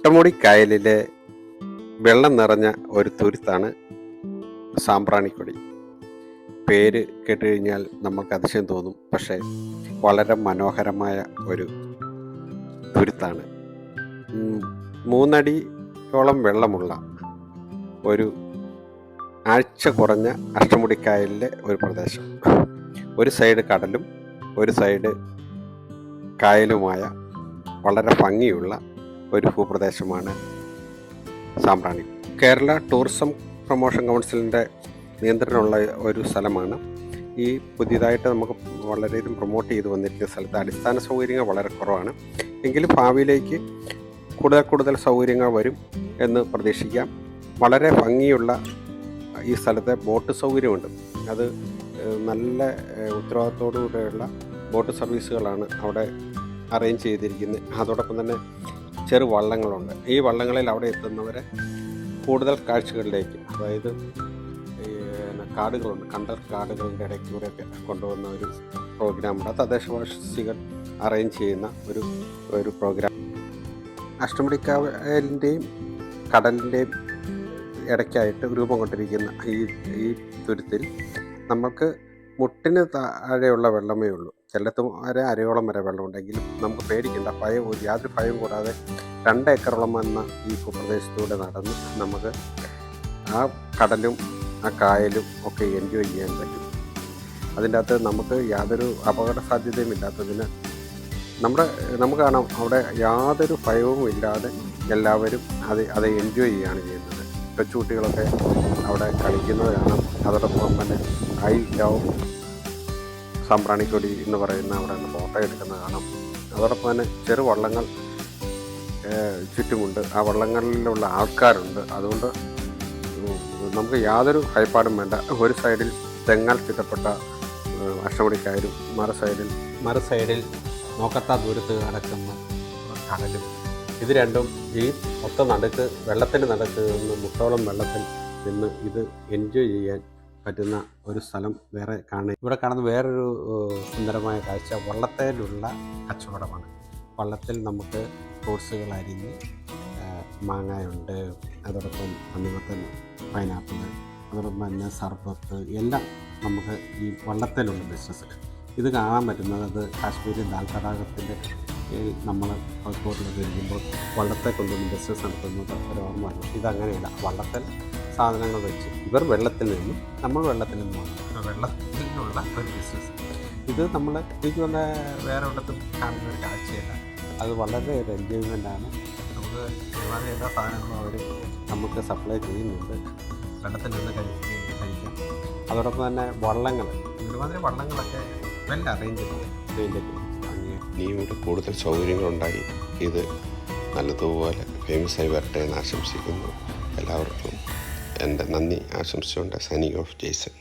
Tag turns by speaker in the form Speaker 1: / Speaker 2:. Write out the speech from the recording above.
Speaker 1: അഷ്ടമുടി കായലിലെ വെള്ളം നിറഞ്ഞ ഒരു തുരുത്താണ് സാമ്പ്രാണിക്കൊടി. പേര് കേട്ട് കഴിഞ്ഞാൽ നമുക്ക് അതിശയം തോന്നും. പക്ഷേ വളരെ മനോഹരമായ ഒരു തുരുത്താണ്. മൂന്നടിയോളം വെള്ളമുള്ള ഒരു ആഴ്ച കുറഞ്ഞ അഷ്ടമുടിക്കായലിലെ ഒരു പ്രദേശം. ഒരു സൈഡ് കടലും ഒരു സൈഡ് കായലുമായ വളരെ ഭംഗിയുള്ള ഒരു ഭൂപ്രദേശമാണ് സാമ്പ്രാണി. കേരള ടൂറിസം പ്രൊമോഷൻ കൗൺസിലിന്റെ നിയന്ത്രണമുള്ള ഒരു സ്ഥലമാണ്. ഈ പുതിയതായിട്ട് നമുക്ക് വളരെയധികം പ്രൊമോട്ട് ചെയ്ത് വന്നിരിക്കുന്ന സ്ഥലത്ത് അടിസ്ഥാന സൗകര്യങ്ങൾ വളരെ കുറവാണ്. എങ്കിലും ഭാവിയിലേക്ക് കൂടുതൽ കൂടുതൽ സൗകര്യങ്ങൾ വരും എന്ന് പ്രതീക്ഷിക്കാം. വളരെ ഭംഗിയുള്ള ഈ സ്ഥലത്തെ ബോട്ട് സൗകര്യമുണ്ട്. അത് നല്ല ഉത്തരവാദിത്തോടുകൂടെയുള്ള ബോട്ട് സർവീസുകളാണ് അവിടെ അറേഞ്ച് ചെയ്തിരിക്കുന്നത്. അതോടൊപ്പം തന്നെ ചെറു വള്ളങ്ങളുണ്ട്. ഈ വള്ളങ്ങളിൽ അവിടെ എത്തുന്നവരെ കൂടുതൽ കാഴ്ചകളിലേക്ക് അതായത് കാടുകളുണ്ട്. കണ്ടൽ കാടുകളുടെ ഇടയ്ക്കൂടെയൊക്കെ കൊണ്ടുവന്ന ഒരു പ്രോഗ്രാമുണ്ട്. തദ്ദേശവാസികൾ അറേഞ്ച് ചെയ്യുന്ന ഒരു ഒരു പ്രോഗ്രാം. അഷ്ടമുടിക്കായലിന്റെയും കടലിന്റെയും ഇടയ്ക്കായിട്ട് രൂപം കൊണ്ടിരിക്കുന്ന ഈ ഈ തുരുത്തിൽ നമുക്ക് മുട്ടിന് താഴെയുള്ള വെള്ളമേ ഉള്ളൂ. ചെല്ലത്തും വരെ അരയോളം വരെ വെള്ളമുണ്ടെങ്കിലും നമുക്ക് പേടിക്കേണ്ട. ഭയം യാതൊരു ഭയവും കൂടാതെ രണ്ട് ഏക്കറോളം വന്ന ഈ ഭൂപ്രദേശത്തൂടെ നടന്ന് നമുക്ക് ആ കടലും ആ കായലും ഒക്കെ എൻജോയ് ചെയ്യാൻ പറ്റും. അതിന്റെ അകത്ത് നമുക്ക് യാതൊരു അപകട സാധ്യതയും ഇല്ലാത്തതിന് നമ്മുടെ നമുക്ക് കാണാം അവിടെ യാതൊരു ഭയവും ഇല്ലാതെ എല്ലാവരും അത് അത് എൻജോയ് ചെയ്യുകയാണ് ചെയ്യുന്നത്. കൊച്ചുകുട്ടികളൊക്കെ അവിടെ കളിക്കുന്നത് കാണാം. അതോടൊപ്പം തന്നെ ഐ ലവ് സാമ്പ്രാണിക്കൊടി എന്ന് പറയുന്ന അവിടെ നിന്ന് ഫോട്ടോ എടുക്കുന്നത് കാണാം. അതോടൊപ്പം തന്നെ ചെറു വള്ളങ്ങൾ ചുറ്റുമുണ്ട്. ആ വള്ളങ്ങളിലുള്ള ആൾക്കാരുണ്ട്. അതുകൊണ്ട് നമുക്ക് യാതൊരു ഭയപ്പാടും വേണ്ട. ഒരു സൈഡിൽ തെങ്ങാൽ ചുറ്റപ്പെട്ട മറ മറു സൈഡിൽ മറ സൈഡിൽ നോക്കത്താ ദൂരത്ത് കിടക്കുന്ന കടലും. ഇത് രണ്ടും ഈ ഒത്ത നടുക്ക് വെള്ളത്തിന്റെ നടുക്ക് നിന്ന് മുട്ടോളം വെള്ളത്തിൽ നിന്ന് ഇത് എൻജോയ് ചെയ്യാൻ പറ്റുന്ന ഒരു സ്ഥലം വേറെ കാണുക ഇവിടെ കാണുന്ന വേറൊരു സുന്ദരമായ കാഴ്ച വള്ളത്തേലുള്ള കച്ചവടമാണ്. വള്ളത്തിൽ നമുക്ക് ഫ്രൂട്ട്സുകൾ അരിഞ്ഞ് മാങ്ങയുണ്ട് അതോടൊപ്പം തണ്ണിമത്തൻ പൈനാപ്പിൾ അതോടൊപ്പം തന്നെ സർബത്ത് എല്ലാം നമുക്ക് ഈ വള്ളത്തേലുള്ള ബിസിനസ് ഇത് കാണാൻ പറ്റുന്നത് അത് കാശ്മീരി ദാൽ തടാകത്തിന്റെ നമ്മൾ കോഴിക്കോട്ടിലൊക്കെ ഇരിക്കുമ്പോൾ വള്ളത്തെ കൊണ്ടുവന്ന് ബിസിനസ് നടത്തുന്നത് ഒരു ഓർമ്മ ഇതങ്ങനെയല്ല. വള്ളത്തിൽ സാധനങ്ങൾ വെച്ച് ഇവർ വെള്ളത്തിൽ നിന്നും നമ്മൾ വെള്ളത്തിൽ നിന്നുമാണ് അപ്പോൾ വെള്ളത്തിൽ നിന്നുള്ള ഒരു ബിസിനസ് ഇത് നമ്മൾ എനിക്ക് വന്ന വേറെ ഇടത്തും കാണുന്ന ഒരു കാഴ്ചയല്ല. അത് വളരെ ഒരു എൻജോയ്മെന്റാണ് നമുക്ക് ഒരുപാട് എല്ലാ സാധനങ്ങളും അവർ നമുക്ക് സപ്ലൈ ചെയ്യുന്നുണ്ട്. വെള്ളത്തിൽ നിന്ന് കഴിക്കുകയും കഴിക്കാം. അതോടൊപ്പം തന്നെ വള്ളങ്ങൾ ഒരുമാതിരി വള്ളങ്ങളൊക്കെ വെൽ അറേഞ്ച് അറേഞ്ച്
Speaker 2: ഇനിയും ഇവിടെ കൂടുതൽ സൗകര്യങ്ങളുണ്ടായി. ഇത് നല്ലതുപോലെ ഫേമസ് ആയി വരട്ടെ എന്ന് ആശംസിക്കുന്നു. എല്ലാവർക്കും എൻ്റെ നന്ദി ആശംസിച്ചുകൊണ്ട് സൈനിങ് ഓഫ് ജെയ്സൺ